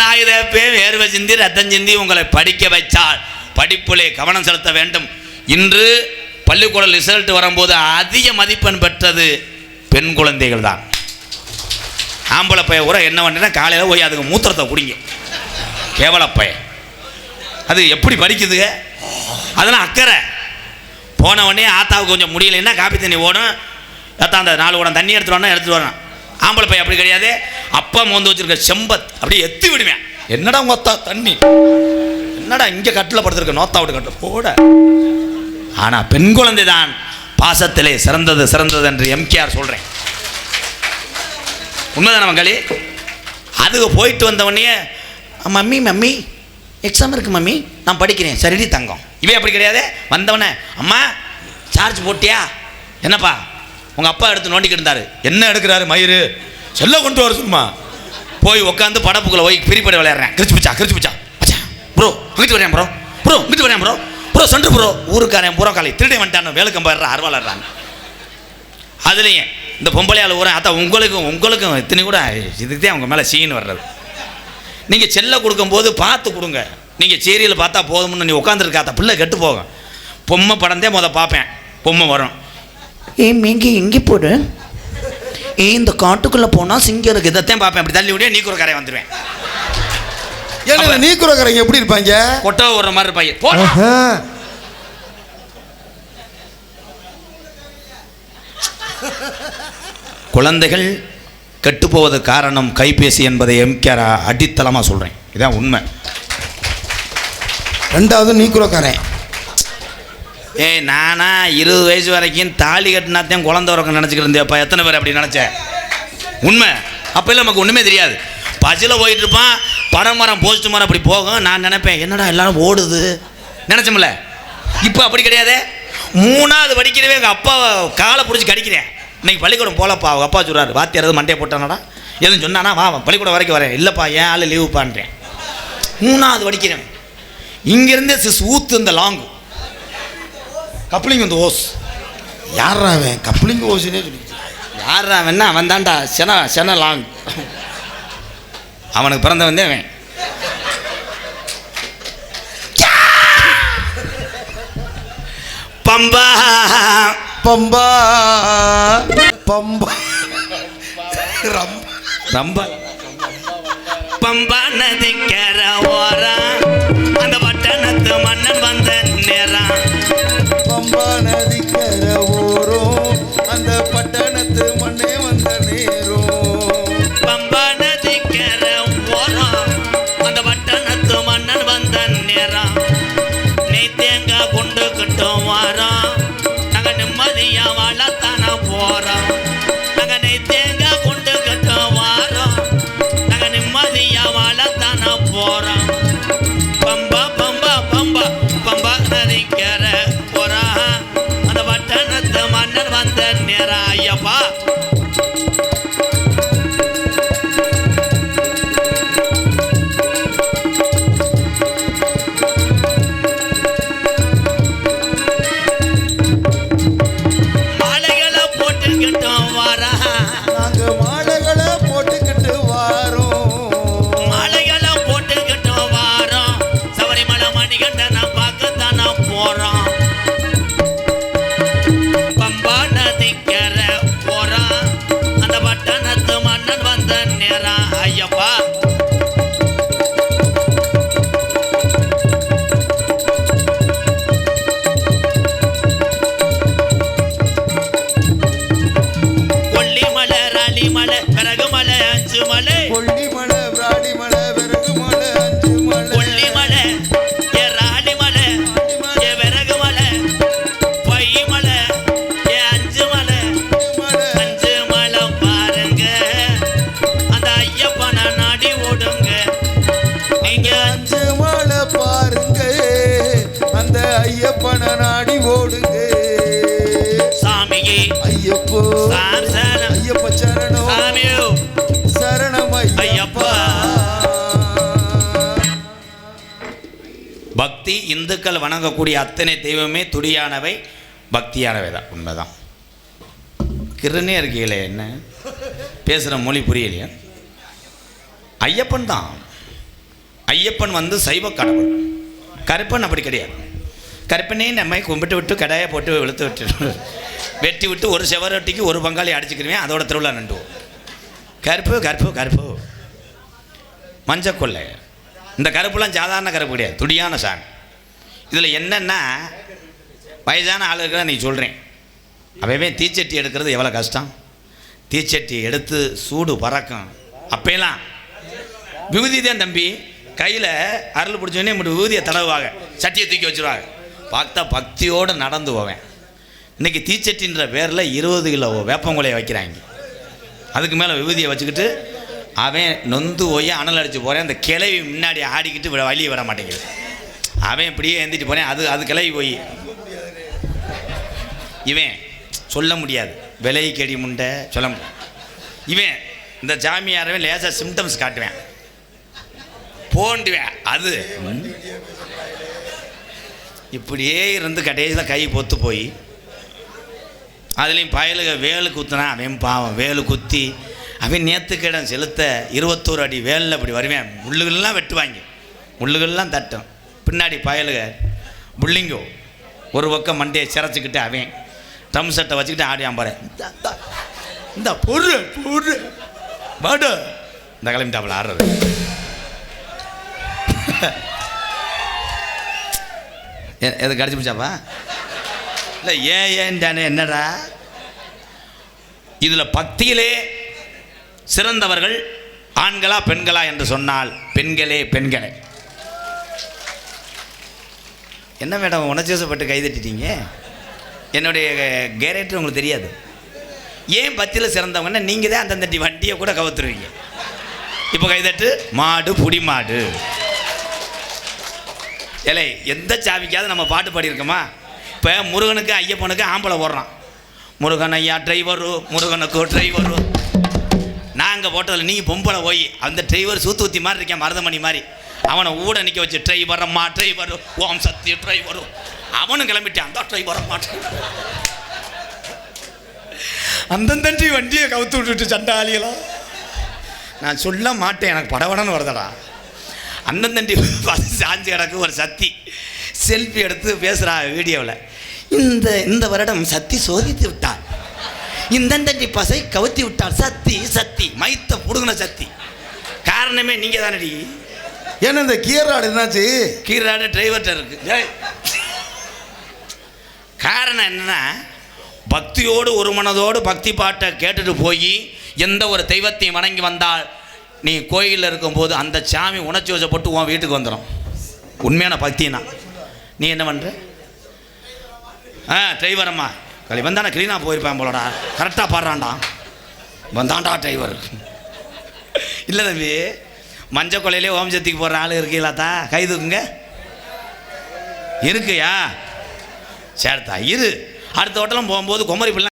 விவசாயத்தப்பே வேர்வை சிந்தி ரத்தம் சிந்தி உங்களை படிக்க வைச்சால் படிப்பிலே கவனம் செலுத்த வேண்டும். இன்று பள்ளிக்கூட ரிசல்ட் வரும்போது அதிக மதிப்பெண் பெற்றது பெண் குழந்தைகள் தான். ஆம்பளை பையன் கூட என்ன பண்ணுறேன் காலையில் போய் அதுக்கு மூத்திரத்தை குடிங்க கேவல பையன். அது எப்படி படிக்குதுங்க அதெல்லாம் அக்கறை. போன உடனே ஆத்தாவுக்கு கொஞ்சம் முடியலைன்னா காப்பி தண்ணி ஓடும் அத்தா அந்த நாலு உடம் தண்ணி எடுத்துட்டு வரணும் எடுத்துகிட்டு வரணும். ஆம்பளை பையன் அப்படி கிடையாது. அப்பா மோந்து வச்சிருக்க செம்பத் அப்படியே எத்தி விடுவேன். என்னடா மொத்தா தண்ணி? என்னடா இங்கே கட்டில் படுத்திருக்க? நோத்தா விட்டு கட்டு போட. ஆனால் பெண் குழந்தை தான் பாசத்திலே சிறந்தது சிறந்தது என்று எம்கேஆர் சொல்கிறேன் உண்மைதான மங்களி? அதுக்கு போயிட்டு வந்தவொடனே மம்மி மம்மி எக்ஸாம் இருக்கு மம்மி. நான் படிக்கிறேன். சரிடி தங்கம். இவன் அப்படி கிடையாது. வந்தவனே அம்மா சார்ஜ் போட்டியா? என்னப்பா? உங்கள் அப்பா எடுத்து நோண்டிக்கிட்டு இருந்தார். என்ன எடுக்கிறாரு மயிறு? செல்ல கொண்டு வர சும்மா போய் உட்காந்து படப்புக்குள்ள போய் பிரிப்படை விளையாடுறேன். கிரிச்சு பிச்சா கிரிச்சு பிச்சா. அச்சா ப்ரோ அங்கிட்டு வரேன் ப்ரோ ப்ரோ இங்கிட்டு வரேன் ப்ரோ ப்ரோ சென்று ப்ரோ ஊருக்காரன் ப்ரோ காலை. திருடி வந்துட்டான் வேலுக்கம்பாடுற அருவாளர்றாங்க அதுலேயும் இந்த பொம்பளையால் ஊரன் அத்தா உங்களுக்கும் உங்களுக்கும் இத்தனை கூட இதுக்கு தான் அவங்க மேலே சீன் வர்றது. நீங்கள் செல்ல கொடுக்கும்போது பார்த்து கொடுங்க. நீங்கள் சீரியல் பார்த்தா போதும்னு நீ உட்காந்துருக்காத்த பிள்ளை கெட்டு போகும். பொம்மை படம் தான் முத பார்ப்பேன். பொம்மை வரும். ஏ மேங்க எங்கே போடு. ஏ இந்த காட்டுக்குள்ளே போனால் சிங்கம் இருக்குது இதைத்தான் பார்ப்பேன். அப்படி தள்ளி விடிய நீ ஒரு கரை வந்துடுவேன் ஏன்னா நீ குறக்கறங்க எப்படி இருப்பாங்க? கொட்டை விடுற மாதிரி இருப்பாங்க. போ. குழந்தைகள் கெட்டுப்போவது காரணம் கைபேசி என்பதை எம்கேஆர் அடித்தளமாக சொல்கிறேன் இதான் உண்மை. ரெண்டாவது நீ குறக்காரன் ஏய் நானா இருபது வயசு வரைக்கும் தாலி கட்டினாத்தையும் குழந்தை உறக்க நினச்சிக்கிட்டு இருந்தேப்பா எத்தனை பேர் அப்படி நினச்சேன் உண்மை. அப்போல்லாம் நமக்கு ஒன்றுமே தெரியாது. பஸ்ஸில் போயிட்டு இருப்பான் படம் மரம் போஸ்ட் மரம் அப்படி போகும். நான் நினைப்பேன் என்னடா எல்லாரும் ஓடுது? நினச்சோம்ல? இப்போ அப்படி கிடையாது. மூணாவது படிக்கிறவே எங்கள் அப்பா காலை பிடிச்சி கடிக்கிறேன். இன்னைக்கு பள்ளிக்கூடம் போகலப்பா அவங்க அப்பா சொல்கிறார் வாத்தியார் எதுவும் மண்டையை போட்டானடா எதுவும் சொன்னானா வா பள்ளிக்கூடம் வரைக்கும் வரேன். இல்லைப்பா ஏன் ஆள் லீவுப்பான்றேன் மூணாவது படிக்கிறேன். இங்கேருந்தே சிஸ் ஊத்து இந்த லாங்கு கப்ளிங் இந்த ஓஸ். யாரா அவன்? கப்ளிங் ஓசினே சொல்லி யாரா வேணா அவன் தான்டா சென சென லாங் அவனுக்கு பிறந்தவன் தான் அவன் பம்பா! பம்பா! பம்பா! ரம் ரொம்ப. பம்பா நதிக்கர ஓரம். அந்த பட்டணத்து மன்னன் வந்த நேரம் நேரம் ஐயப்பா. கொல்லிமலை ராலிமலை பிறகு மலை பக்தி இந்துக்கள் வணங்கக்கூடிய அத்தனை தெய்வமே துடியானவை பக்தியானவை தான் உண்மைதான். கிருனே இருக்கீங்களே என்ன? பேசுகிற மொழி புரியலையா? ஐயப்பன் தான் ஐயப்பன் வந்து சைவ கடவுள் கருப்பன் அப்படி கிடையாது. கருப்பனே நம்மை கும்பிட்டு விட்டு கடாயை போட்டு வெளுத்து விட்டு வெட்டி விட்டு ஒரு செவரொட்டிக்கு ஒரு பங்காளி அடிச்சுக்கிருவேன் அதோட திருவிழா நண்டுவோம். கருப்பு கருப்பு கருப்பு. மஞ்சக்கொள்ளை. இந்த கருப்புலாம் சாதாரண கருப்பு கிடையாது. துடியான சாமி இதில் என்னென்னா வயதான ஆளுகளை நீ சொல்கிறேன் அவன் தீச்சட்டி எடுக்கிறது எவ்வளோ கஷ்டம்? தீச்சட்டி எடுத்து சூடு பறக்கும். அப்பெல்லாம் விபூதி தான் தம்பி. கையில் அருள் பிடிச்சோடனே இப்படி விபூதியை தடவுவாங்க. சட்டியை தூக்கி வச்சுருவாங்க. பார்த்தா பக்தியோடு நடந்து போவேன். இன்றைக்கி தீச்சட்டின்ற பேரில் இருபது கிலோ வேப்பங்குலையை வைக்கிறாங்க. அதுக்கு மேலே விபூதியை வச்சுக்கிட்டு அவன் நொந்து போய் அனல் அடித்து போகிறேன் அந்த கிளவி முன்னாடி ஆடிக்கிட்டு விட- வழியை விட மாட்டேங்குது. அவன் இப்படியே எழுந்திட்டு போனேன். அது அது கிளவி போய். இவன் சொல்ல முடியாது. விலை கெடி முண்டை சொல்ல முடியாது. இவன் இந்த ஜாமியாரவே லேசாக சிம்டம்ஸ் காட்டுவேன். போண்டுவேன். அது இப்படியே இருந்து கடைசியில் கை பொத்து போய். அதுலேயும் பயலுக வேலு குத்துனா அவன் பாவம் வேலு குத்தி அவன் நேத்துக்கிடம் செலுத்த இருபத்தோரு அடி வேலில் அப்படி வருவேன். முள்ளுகள்லாம் வெட்டுவாங்க. முள்ளுகள்லாம் தட்டும். பின்னாடி பயலுக புள்ளிங்கோ ஒரு பக்கம் மண்டையை சிறச்சிக்கிட்டு அவன் ட்ரம் செட்டை வச்சுக்கிட்டு ஆடியான் பாரு. இந்த, இந்த, பொரு பொரு பாடு இந்த கிளம்பிட்டாப்புல ஆடுறது. எது கடிச்சு பிடிச்சாப்பா? இல்லை ஏன் ஏன்டானே என்னடா? இதில் பக்தியிலே சிறந்தவர்கள் ஆண்களா பெண்களா என்று சொன்னால் பெண்களே பெண்களே. என்ன மேடம் உணர்ச்சிவசப்பட்டு கைதட்டிட்டீங்க? என்னுடைய கேரக்டர் உங்களுக்கு தெரியாது. ஏன் பத்தியில் சிறந்தவங்கன்னா நீங்கள் தான் அந்தந்த வண்டியை கூட கவுத்துருவீங்க. இப்போ கைதட்டு மாடு புடி மாடு. ஏலே எந்த சாவிக்காவது நம்ம பாட்டு பாடியிருக்கோமா? இப்போ முருகனுக்கு ஐயப்பனுக்கு ஆம்பளை ஓடுறான். முருகன் ஐயா டிரைவரு முருகனுக்கு டிரைவரு நாங்கள் போட்டதில் நீ பொம்பளை போய் அந்த டிரைவர் சூத்து ஊற்றி மாதிரி இருக்கேன் மருதமணி மாதிரி. அவனை ஊட நிற்க வச்சு டிரைவர் அம்மா டிரைவரு ஓம் சக்தி டிரைவரு அவனும் கிளம்பிட்டான். அந்த டிரைவர் அம்மா driver. அந்தந்தண்டி வண்டியை கவுத்து விட்டுட்டு சண்டாளிகளா? நான் சொல்ல மாட்டேன். எனக்கு படவடன்னு வருதடா. அந்தந்தண்டி சாஞ்சு கிடக்கு ஒரு சத்தி. செல்ஃபி எடுத்து பேசுகிறா வீடியோவில் இந்த இந்த வருடம் சத்தி சோதித்து விட்டான். இந்தந்தண்டி பசை கவுத்தி விட்டாள் சத்தி சத்தி. மைத்த புடுங்கின சத்தி. காரணமே நீங்கள் தானடி ஏன்னா இந்த கியர் ராடு என்னாச்சு? கீராடு டிரைவர்கிட்ட இருக்கு. காரணம் என்னன்னா பக்தியோடு ஒரு மனதோடு பக்தி பாட்டை கேட்டுட்டு போய் எந்த ஒரு தெய்வத்தையும் வணங்கி வந்தால் நீ கோயிலில் இருக்கும்போது அந்த சாமி உணர்ச்சி வசப்பட்டு உன் வீட்டுக்கு வந்துடும் உண்மையான பக்தினா. நீ என்ன பண்ணுற ஆ டிரைவர் அம்மா. கழி வந்தானே க்ளீனாக போயிருப்பேன் போலடா. கரெக்டாக பாடுறான்டா. வந்தான்டா டிரைவர் இல்லை தம்பி மஞ்சள் கொலையிலே ஓம் சக்திக்கு போகிற ஆள் இருக்கீங்களாத்தா கை தூக்குங்க. இருக்குயா? சரித்தா இரு. அடுத்த வட்டலம் போகும்போது குமரி பிள்ளை